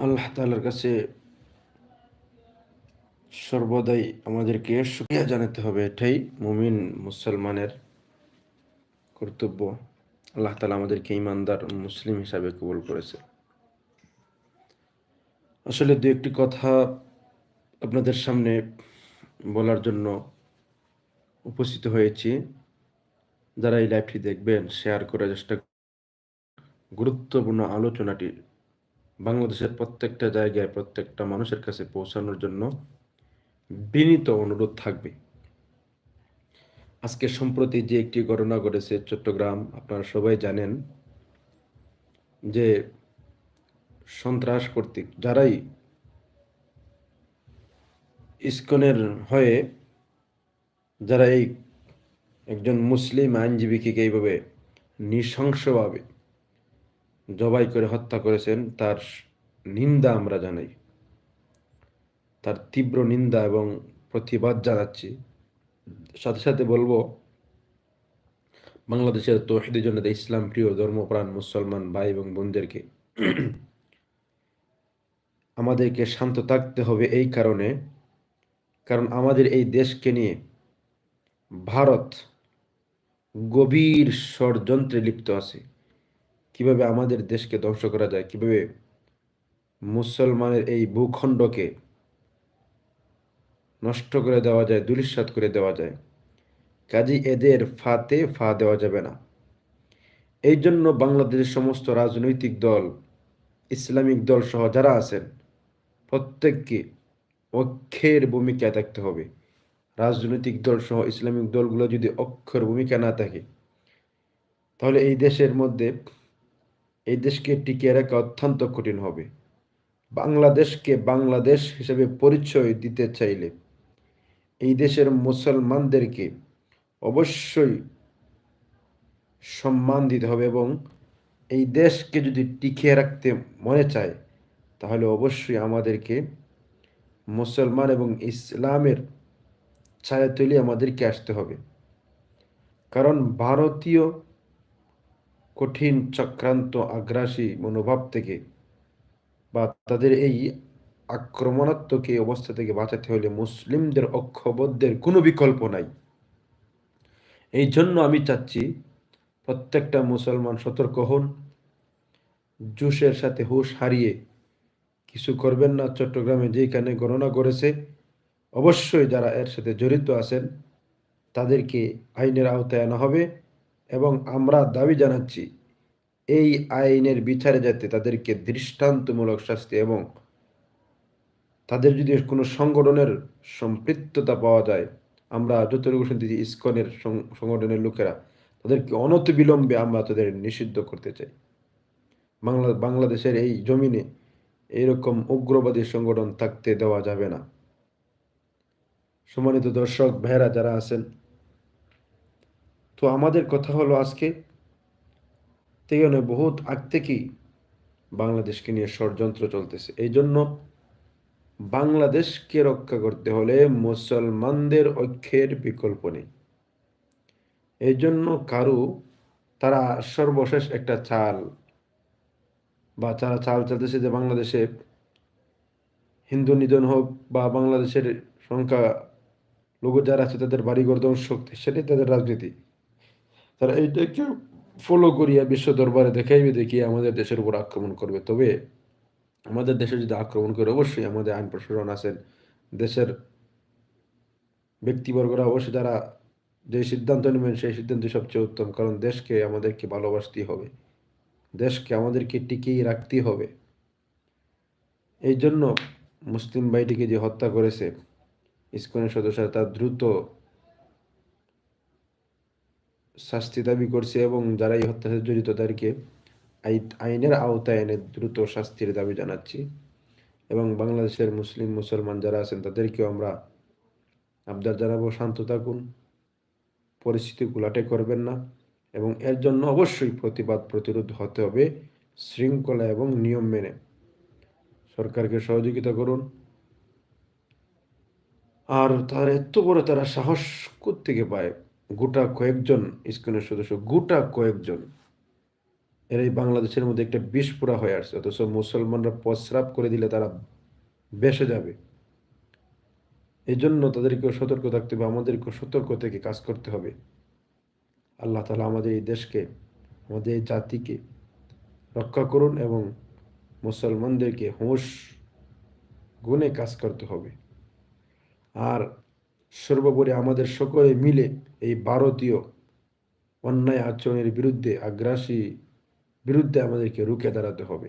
আল্লাহ তাআলার কাছে সর্বদাই আমাদেরকে শুকরিয়া জানাতে হবে। এটাই মুমিন মুসলমানের কর্তব্য। আল্লাহ তালা আমাদেরকে ইমানদার মুসলিম হিসাবে কবুল করেছে। আসলে দু একটি কথা আপনাদের সামনে বলার জন্য উপস্থিত হয়েছি। যারা এই লাইভটি দেখবেন শেয়ার করার চেষ্টা গুরুত্বপূর্ণ আলোচনাটি বাংলাদেশের প্রত্যেকটা জায়গায়, প্রত্যেকটা মানুষের কাছে পৌঁছানোর জন্য বিনীত অনুরোধ থাকবে। আজকে সম্প্রতি যে একটি ঘটনা ঘটেছে চট্টগ্রাম, আপনারা সবাই জানেন যে সন্ত্রাস কর্তৃক যারাই ইস্কনের হয়ে যারা এই একজন মুসলিম আইনজীবীকে এইভাবে নৃশংসভাবে জবাই করে হত্যা করেছেন, তার নিন্দা আমরা জানাই। তার তীব্র নিন্দা এবং প্রতিবাদ জানাচ্ছি। সাথে সাথে বলব, বাংলাদেশের তৌহিদের জন্য ইসলাম প্রিয় ধর্মপ্রাণ মুসলমান ভাই এবং বোনদেরকে আমাদেরকে শান্ত থাকতে হবে এই কারণে, কারণ আমাদের এই দেশকে নিয়ে ভারত গভীর ষড়যন্ত্রে লিপ্ত আছে। কীভাবে আমাদের দেশকে ধ্বংস করা যায়, কীভাবে মুসলমানের এই ভূখণ্ডকে নষ্ট করে দেওয়া যায় দুলিশ্বাত করে দেওয়া যায় কাজী এদের ফাতে ফা দেওয়া যাবে না। এই জন্য বাংলাদেশের সমস্ত রাজনৈতিক দল, ইসলামিক দল সহ যারা আছেন, প্রত্যেককে অক্ষের ভূমিকায় থাকতে হবে। রাজনৈতিক দল সহ ইসলামিক দলগুলো যদি অক্ষর ভূমিকা না থাকে, তাহলে এই দেশের মধ্যে এই দেশকে টিকিয়ে রাখা অত্যন্ত কঠিন হবে। বাংলাদেশকে বাংলাদেশ হিসেবে পরিচয় দিতে চাইলে এই দেশের মুসলমানদেরকে অবশ্যই সম্মান দিতে হবে এবং এই দেশকে যদি টিকিয়ে রাখতে মনে চায়, তাহলে অবশ্যই আমাদেরকে মুসলমান এবং ইসলামের ছায়া তুলে আমাদেরকে আসতে হবে। কারণ ভারতীয় কঠিন চক্রান্ত আগ্রাসী মনোভাব থেকে বা তাদের এই আক্রমণাত্মক এই অবস্থা থেকে বাঁচাতে হলে মুসলিমদের অক্ষবদ্ধের কোনো বিকল্প নাই। এই জন্য আমি চাচ্ছি প্রত্যেকটা মুসলমান সতর্ক হন, জুসের সাথে হুশ হারিয়ে কিছু করবেন না। চট্টগ্রামে যেখানে গণনা করেছে, অবশ্যই যারা এর সাথে জড়িত আছেন, তাদেরকে আইনের আওতায় আনা হবে। এবং আমরা দাবি জানাচ্ছি, এই আইনের বিচারে যাতে তাদেরকে দৃষ্টান্তমূলক শাস্তি এবং তাদের যদি কোনো সংগঠনের সম্পৃক্ততা পাওয়া যায়, আমরা যতটুকু শুনতেছি ইস্কনের সংগঠনের লোকেরা তাদেরকে অনতিবিলম্বে আমরা তাদের নিষিদ্ধ করতে চাই। বাংলা, বাংলাদেশের এই জমিনে এইরকম উগ্রবাদী সংগঠন থাকতে দেওয়া যাবে না। সম্মানিত দর্শক ভাইরা যারা আছেন তো আমাদের কথা হলো আজকে থেকে বহুত আগ থেকেই বাংলাদেশকে নিয়ে ষড়যন্ত্র চলতেছে। এই জন্য বাংলাদেশকে রক্ষা করতে হলে মুসলমানদের ঐক্যের বিকল্প নেই। এই জন্য কারু, তারা সর্বশেষ একটা চাল বা তারা চাল চালতেছে যে বাংলাদেশে হিন্দু নিধন হোক বা বাংলাদেশের সংখ্যা লোক যারা আছে তাদের বাড়িঘর ধ্বংস সেটাই তাদের রাজনীতি। তারা এইটাকে ফলো করিয়া বিশ্ব দরবারে দেখাইবে, দেখিয়ে আমাদের দেশের উপর আক্রমণ করবে। তবে আমাদের দেশে যদি আক্রমণ করে, অবশ্যই আমাদের আইন প্রশাসন আছেন, দেশের ব্যক্তিবর্গরা অবশ্যই যারা যে সিদ্ধান্ত নেবেন, সেই সিদ্ধান্ত সবচেয়ে উত্তম। কারণ দেশকে আমাদেরকে ভালোবাসতেই হবে। দেশকে আমাদেরকে টিকিয়ে রাখতেই হবে। এই জন্য মুসলিম ভাইটিকে যে হত্যা করেছে, ইস্কনের সদস্যরা, তার দ্রুত শাস্তি দাবি করছে এবং যারা এই হত্যার জড়িত তাদেরকে আইনের আওতায় এনে দ্রুত শাস্তির দাবি জানাচ্ছি। এবং বাংলাদেশের মুসলিম, মুসলমান যারা আছেন তাদেরকেও আমরা আবদার জানাব, শান্ত থাকুন পরিস্থিতি গুলাটে করবেন না এবং এর জন্য অবশ্যই প্রতিবাদ, প্রতিরোধ হতে হবে শৃঙ্খলা এবং নিয়ম মেনে। সরকারকে সহযোগিতা করুন। আর তার এত বড় তারা সাহস থেকে পায়? গোটা কয়েকজন ইস্কনের সদস্য, গোটা কয়েকজন, এর এই বাংলাদেশের মধ্যে একটা বিস্ফোরা হয়ে আসছে। অথচ মুসলমানরা প্রস্রাব করে দিলে তারা বেসে যাবে। এই জন্য তাদেরকেও সতর্ক থাকতে হবে, আমাদেরকেও সতর্ক থেকে কাজ করতে হবে। আল্লাহ তালা আমাদের এই দেশকে, আমাদের এই জাতিকে রক্ষা করুন এবং মুসলমানদেরকে হুঁশ গুণে কাজ করতে হবে। আর সর্বোপরি আমাদের সকলে মিলে এই ভারতীয় অন্যায় আচরণের বিরুদ্ধে আগ্রাসী বিরুদ্ধে আমাদেরকে রুখে দাঁড়াতে হবে।